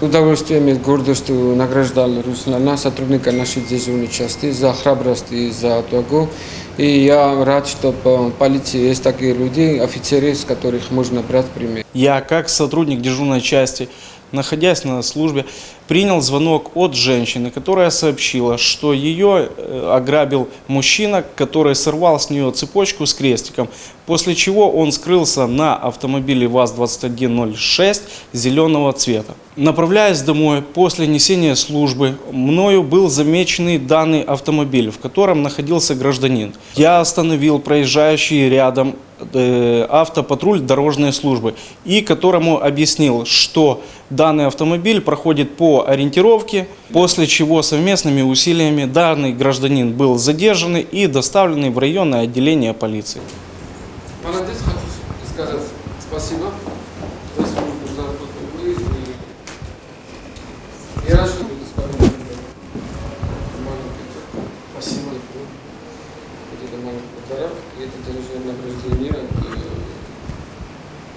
удовольствием и гордостью награждал Руслана, сотрудника нашей дежурной части, за храбрость и за отвагу. И я рад, что в полиции есть такие люди, офицеры, с которых можно брать пример. Я, как сотрудник дежурной части, находясь на службе, принял звонок от женщины, которая сообщила, что ее э, ограбил мужчина, который сорвал с нее цепочку с крестиком, после чего он скрылся на автомобиле ВАЗ-2106 зеленого цвета. Направляясь домой после несения службы, мною был замеченный данный автомобиль, в котором находился гражданин. Я остановил проезжающий рядом э, автопатруль дорожной службы и которому объяснил, что данный автомобиль проходит по ориентировке, после чего совместными усилиями данный гражданин был задержан и доставлен в районное отделение полиции. Молодец, хочу сказать спасибо Спасибо. Вот это маленький подарок, и это дорожное награждение.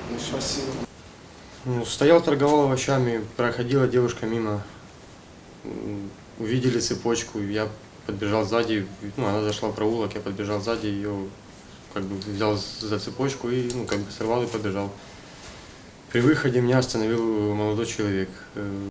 И... Спасибо. Ну, стоял, торговал овощами, проходила девушка мимо, увидели цепочку, я подбежал сзади, ну, она зашла в проулок, я подбежал сзади, ее как бы взял за цепочку и, ну, как бы сорвал и побежал. При выходе меня остановил молодой человек. Э,